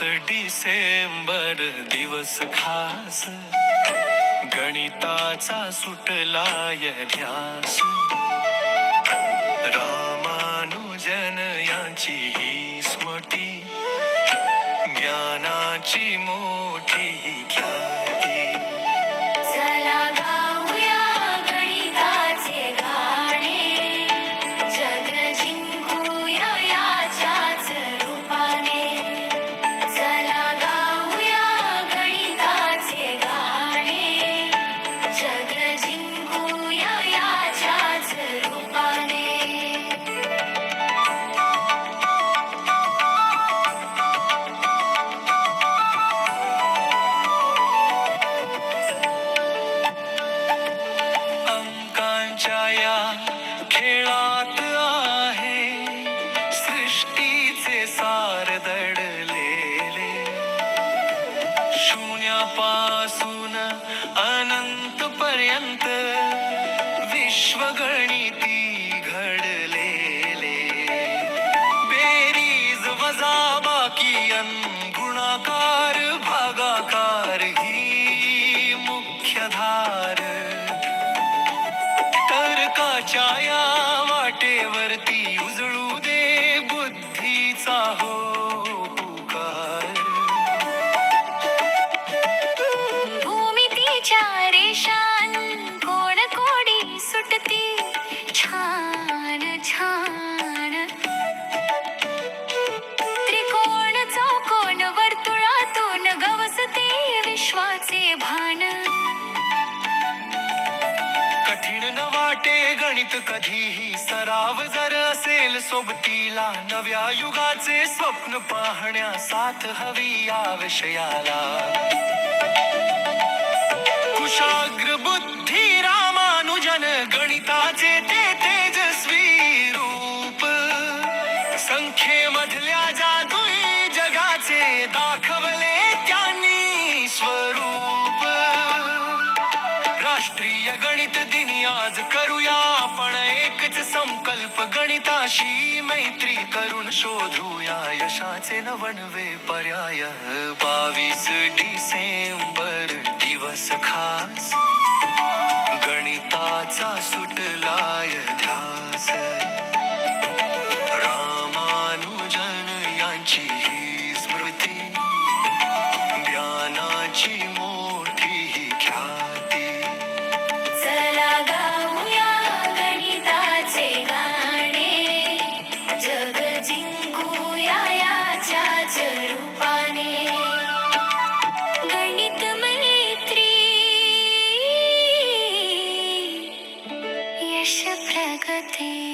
डिसेंबर दिवस खास. गणिताचा सुटलाय ध्यास रामानुजन यांची ही स्मटी ज्ञानाची मोठी ख्या खेळात आहे. सृष्टीचे सार दडलेले. शून्यापासून अनंत पर्यंत विश्वगणिती छाया या वाटेवरती उजळू दे बुद्धीचा हो पुकार. भूमितीच्या रेषान कोण कोडी सुटती. वाटे गणित कधीही सराव जर असेल सोबतीला नव्या युगाचे स्वप्न पाहण्या साथ हवी या विषयाला. कुशाग्र बुद्धी रामानुजन गणिताचे ते तेजस्वी रूप. संख्येमधल्या जादुई जगाचे दाखवले त्यांनी स्वरूप. राष्ट्रीय गणित संकल्प गणिताशी मैत्री करून शोधूया. यशाचे नवनवे पर्याय. बावीस डिसेंबर दिवस खास. गणिताचा सुटलाय. everything